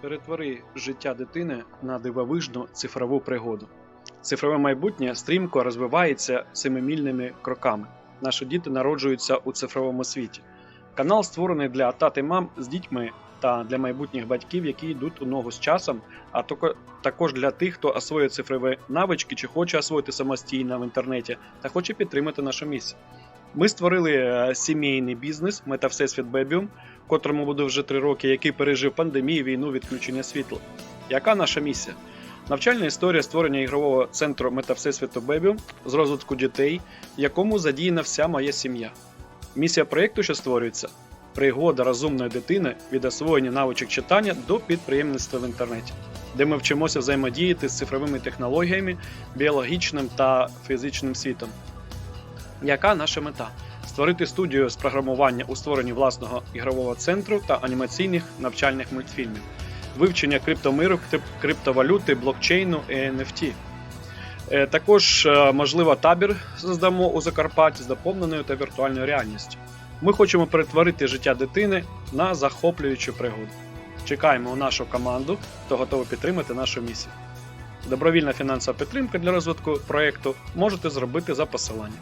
Перетвори життя дитини на дивовижну цифрову пригоду. Цифрове майбутнє стрімко розвивається семимільними кроками. Наші діти народжуються у цифровому світі. Канал створений для тат і мам з дітьми та для майбутніх батьків, які йдуть у ногу з часом, а також для тих, хто освоює цифрові навички чи хоче освоїти самостійно в інтернеті та хоче підтримати нашу місію. Ми створили е, сімейний бізнес Мета Всесвіт Бебіум, котрому буде вже три роки, який пережив пандемію, війну, відключення світла. Яка наша місія? Навчальна історія створення ігрового центру Мета Всесвіту Бебіум з розвитку дітей, якому задіяна вся моя сім'я. Місія проєкту, що створюється, пригода розумної дитини від освоєння навичок читання до підприємництва в інтернеті, де ми вчимося взаємодіяти з цифровими технологіями, біологічним та фізичним світом. Яка наша мета? Створити студію з програмування у створенні власного ігрового центру та анімаційних навчальних мультфільмів, вивчення криптомиру, криптовалюти, блокчейну і NFT. Е, Також, е, можливо, табір здамо у Закарпатті з доповненою та віртуальною реальністю. Ми хочемо перетворити життя дитини на захоплюючу пригоду. Чекаємо у нашу команду, хто готовий підтримати нашу місію. Добровільна фінансова підтримка для розвитку проєкту можете зробити за посиланням.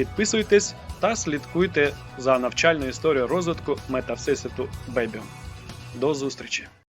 Підписуйтесь та слідкуйте за навчальною історією розвитку метавсесвіту Бебіо. До зустрічі!